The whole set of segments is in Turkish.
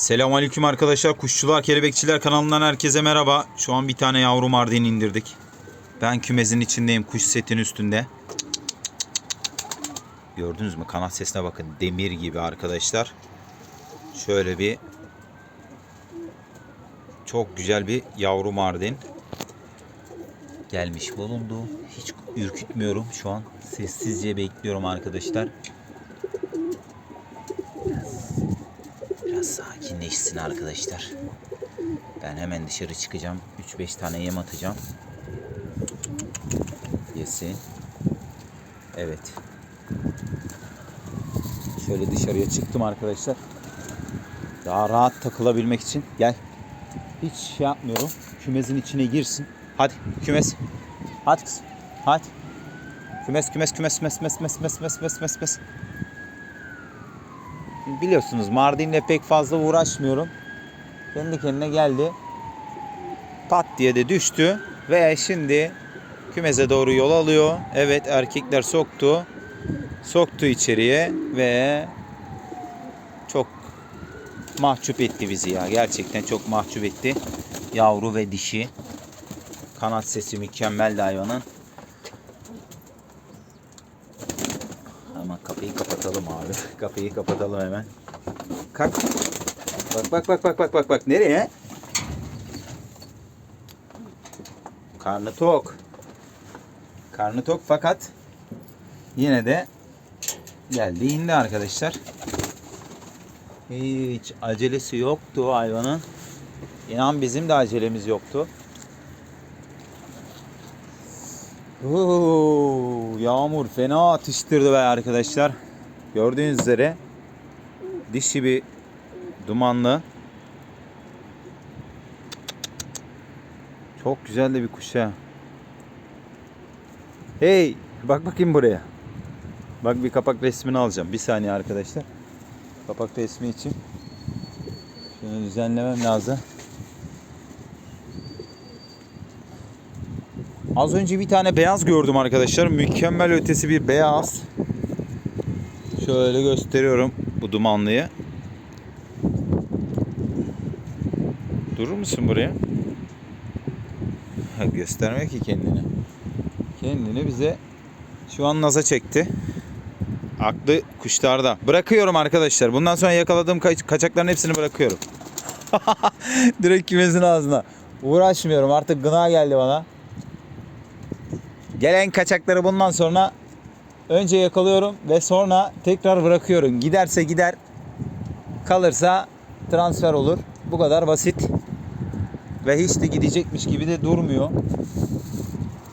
Selamünaleyküm arkadaşlar. Kuşçular, Kelebekçiler kanalından herkese merhaba. Şu an bir tane yavru mardin indirdik. Ben kümezin içindeyim. Kuş setin üstünde. Gördünüz mü? Kanat sesine bakın. Demir gibi arkadaşlar. Şöyle bir çok güzel bir yavru mardin. Gelmiş bulundu. Hiç ürkütmüyorum şu an. Sessizce bekliyorum arkadaşlar. Biraz sakinleşsin arkadaşlar. Ben hemen dışarı çıkacağım. 3-5 tane yem atacağım. Yesin. Evet. Şöyle dışarıya çıktım arkadaşlar. Daha rahat takılabilmek için. Gel. Hiç şey yapmıyorum. Kümesin içine girsin. Hadi kümes. Hadi kız. Hadi. Kümes kümes kümes kümes kümes kümes kümes kümes kümes. Biliyorsunuz Mardin'le pek fazla uğraşmıyorum. Kendi kendine geldi. Pat diye de düştü. Ve şimdi kümese doğru yol alıyor. Evet erkekler soktu. Soktu içeriye ve çok mahcup etti bizi ya. Gerçekten çok mahcup etti. Yavru ve dişi. Kanat sesi mükemmel hayvanın. Hemen kapıyı kapatalım abi. Kapıyı kapatalım hemen. Kalk. Bak bak bak bak bak bak bak nereye? Karnı tok. Karnı tok fakat yine de geldi indi arkadaşlar. Hiç acelesi yoktu hayvanın. İnan bizim de acelemiz yoktu. Oo, yağmur fena atıştırdı be arkadaşlar. Gördüğünüz üzere dişi bir dumanlı. Çok güzel de bir kuş ha. Hey bak bakayım buraya. Bak bir kapak resmini alacağım. Bir saniye arkadaşlar. Kapak resmi için. Şunu düzenlemem lazım. Az önce bir tane beyaz gördüm arkadaşlar. Mükemmel ötesi bir beyaz. Şöyle gösteriyorum bu dumanlıyı. Durur musun buraya? Göstermiyor ki kendini. Kendini bize şu an naza çekti. Aklı kuşlarda. Bırakıyorum arkadaşlar. Bundan sonra yakaladığım ka- kaçakların hepsini bırakıyorum. Direkt kümesin ağzına. Uğraşmıyorum. Artık gına geldi bana. Gelen kaçakları bundan sonra önce yakalıyorum ve sonra tekrar bırakıyorum. Giderse gider, kalırsa transfer olur. Bu kadar basit. Ve hiç de gidecekmiş gibi de durmuyor.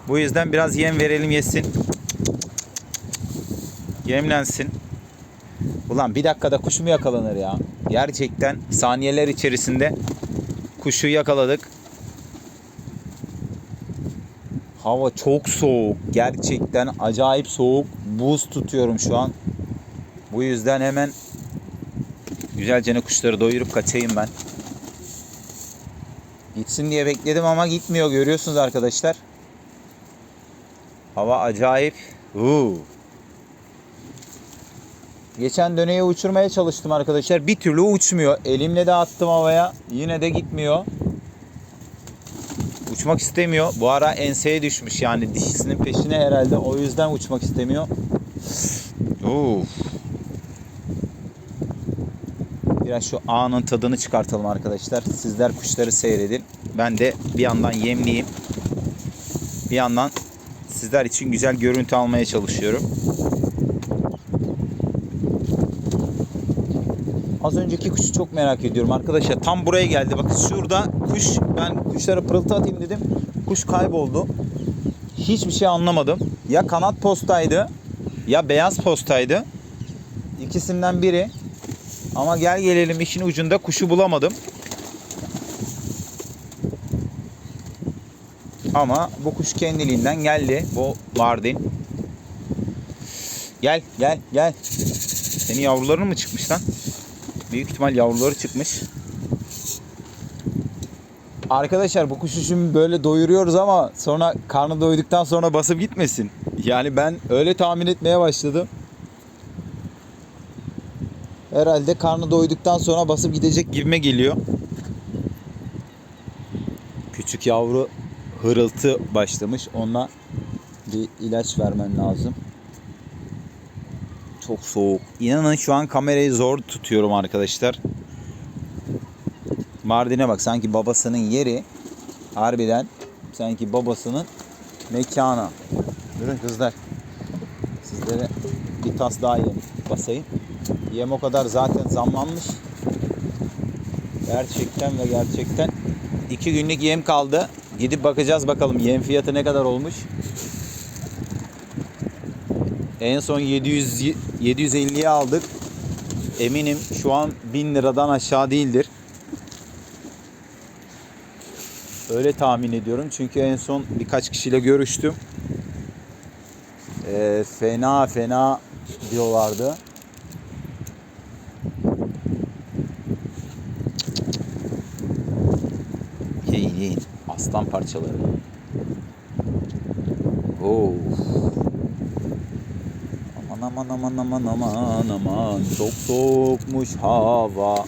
Bu yüzden biraz yem verelim yesin. Yemlensin. Ulan bir dakikada kuş mu yakalanır ya? Gerçekten saniyeler içerisinde kuşu yakaladık. Hava çok soğuk. Gerçekten acayip soğuk. Buz tutuyorum şu an. Bu yüzden hemen güzelce kuşları doyurup kaçayım ben. Gitsin diye bekledim ama gitmiyor görüyorsunuz arkadaşlar. Hava acayip. Uuu. Geçen döneye uçurmaya çalıştım arkadaşlar. Bir türlü uçmuyor. Elimle de attım havaya. Yine de gitmiyor. Uçmak istemiyor. Bu ara enseye düşmüş yani dişisinin peşine herhalde. O yüzden uçmak istemiyor. Uf. Biraz şu anın tadını çıkartalım arkadaşlar. Sizler kuşları seyredin. Ben de bir yandan yemleyeyim. Bir yandan sizler için güzel görüntü almaya çalışıyorum. Az önceki kuşu çok merak ediyorum arkadaşlar. Tam buraya geldi. Bakın şurada kuş ben kuşlara pırıltı atayım dedim. Kuş kayboldu. Hiçbir şey anlamadım. Ya kanat postaydı ya beyaz postaydı. İkisinden biri. Ama gel gelelim işin ucunda kuşu bulamadım. Ama bu kuş kendiliğinden geldi. Bu Mardin. Gel gel gel. Senin yavruların mı çıkmış lan? Büyük ihtimal yavruları çıkmış. Arkadaşlar bu kuşu şimdi böyle doyuruyoruz ama sonra karnı doyduktan sonra basıp gitmesin. Yani ben öyle tahmin etmeye başladım. Herhalde karnı doyduktan sonra basıp gidecek gibime geliyor. Küçük yavru hırıltı başlamış. Ona bir ilaç vermen lazım. Çok soğuk. İnanın şu an kamerayı zor tutuyorum arkadaşlar. Mardin'e bak sanki babasının yeri harbiden sanki babasının mekanı. Durun kızlar. Sizlere bir tas daha yem basayım. Yem o kadar zaten zamlanmış. Gerçekten ve gerçekten iki günlük yem kaldı. Gidip bakacağız bakalım yem fiyatı ne kadar olmuş. En son 700 750'ye aldık. Eminim şu an 1000 liradan aşağı değildir. Öyle tahmin ediyorum. Çünkü en son birkaç kişiyle görüştüm. Ee, fena fena diyorlardı. Yiyin yiyin. Aslan parçaları. Oh. Aman aman aman aman aman. Çok soğukmuş hava.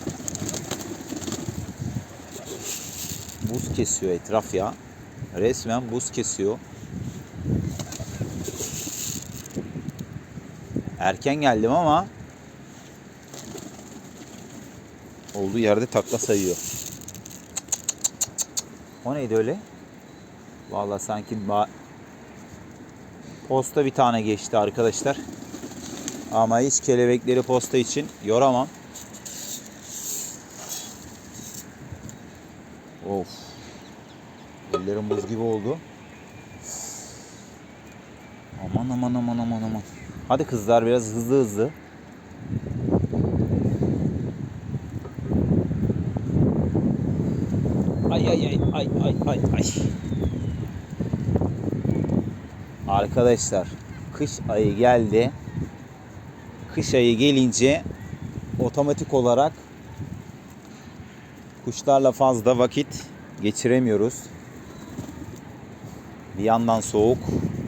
Buz kesiyor etraf ya. Resmen buz kesiyor. Erken geldim ama olduğu yerde takla sayıyor. O neydi öyle? Vallahi sanki ba- posta bir tane geçti arkadaşlar. Ama hiç kelebekleri posta için yoramam. Of. Ellerim buz gibi oldu. Aman aman aman aman aman. Hadi kızlar biraz hızlı hızlı. Ay ay ay ay ay ay ay. Arkadaşlar kış ayı geldi. Kış ayı gelince otomatik olarak kuşlarla fazla vakit geçiremiyoruz. Bir yandan soğuk,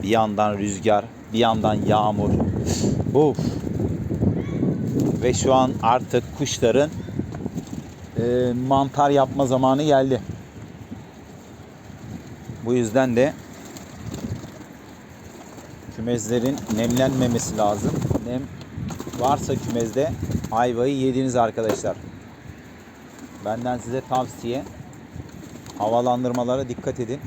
bir yandan rüzgar, bir yandan yağmur. Uf. Ve şu an artık kuşların e, mantar yapma zamanı geldi. Bu yüzden de kümezlerin nemlenmemesi lazım. Nem varsa kümezde ayvayı yediniz arkadaşlar. Benden size tavsiye havalandırmalara dikkat edin.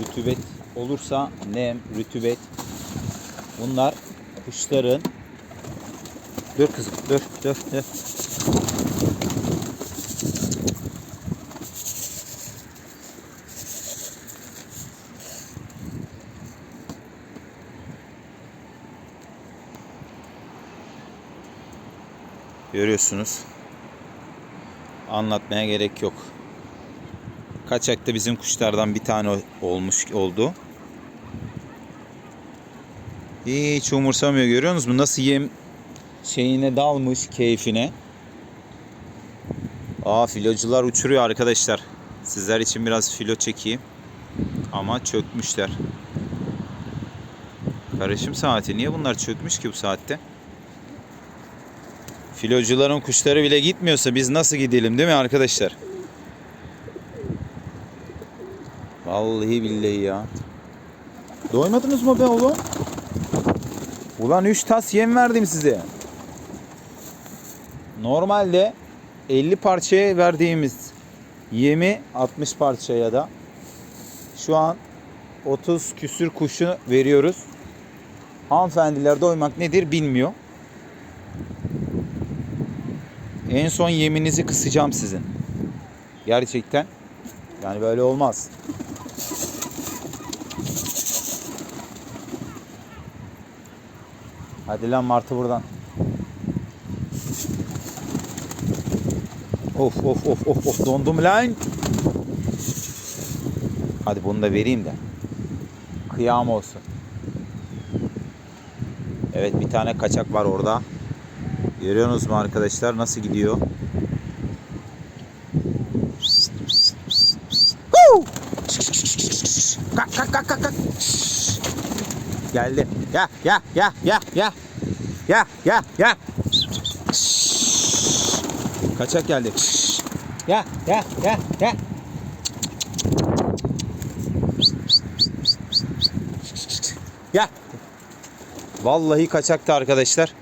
Rütubet olursa nem, rütubet bunlar kuşların Dur kızım dur dur dur. Görüyorsunuz. Anlatmaya gerek yok. Kaçakta bizim kuşlardan bir tane olmuş oldu. Hiç umursamıyor görüyor musunuz? Nasıl yem şeyine dalmış keyfine. Aa filocular uçuruyor arkadaşlar. Sizler için biraz filo çekeyim. Ama çökmüşler. Karışım saati. Niye bunlar çökmüş ki bu saatte? Filocuların kuşları bile gitmiyorsa biz nasıl gidelim değil mi arkadaşlar? Vallahi billahi ya. Doymadınız mı be oğlum? Ulan 3 tas yem verdim size. Normalde 50 parçaya verdiğimiz yemi 60 parçaya da şu an 30 küsür kuşu veriyoruz. Hanımefendiler doymak nedir bilmiyor. En son yeminizi kısacağım sizin. Gerçekten. Yani böyle olmaz. Hadi lan martı buradan. Of of of of of dondum lan. Hadi bunu da vereyim de. Kıyam olsun. Evet bir tane kaçak var orada. Görüyorsunuz mu arkadaşlar nasıl gidiyor? Kalk kalk kalk kalk. kalk. Geldi. Ya ya ya ya ya. Ya ya ya. Kaçak geldi. Ya ya ya ya. Ya. Vallahi kaçaktı arkadaşlar.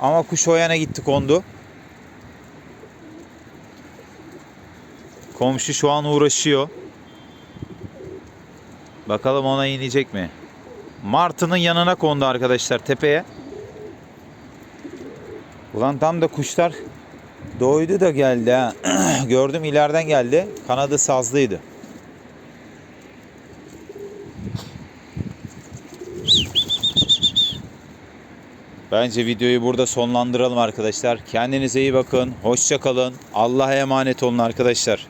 Ama kuş o yana gitti kondu. Komşu şu an uğraşıyor. Bakalım ona inecek mi? Martı'nın yanına kondu arkadaşlar tepeye. Ulan tam da kuşlar doydu da geldi ha. Gördüm ileriden geldi. Kanadı sazlıydı. Bence videoyu burada sonlandıralım arkadaşlar. Kendinize iyi bakın. Hoşça kalın. Allah'a emanet olun arkadaşlar.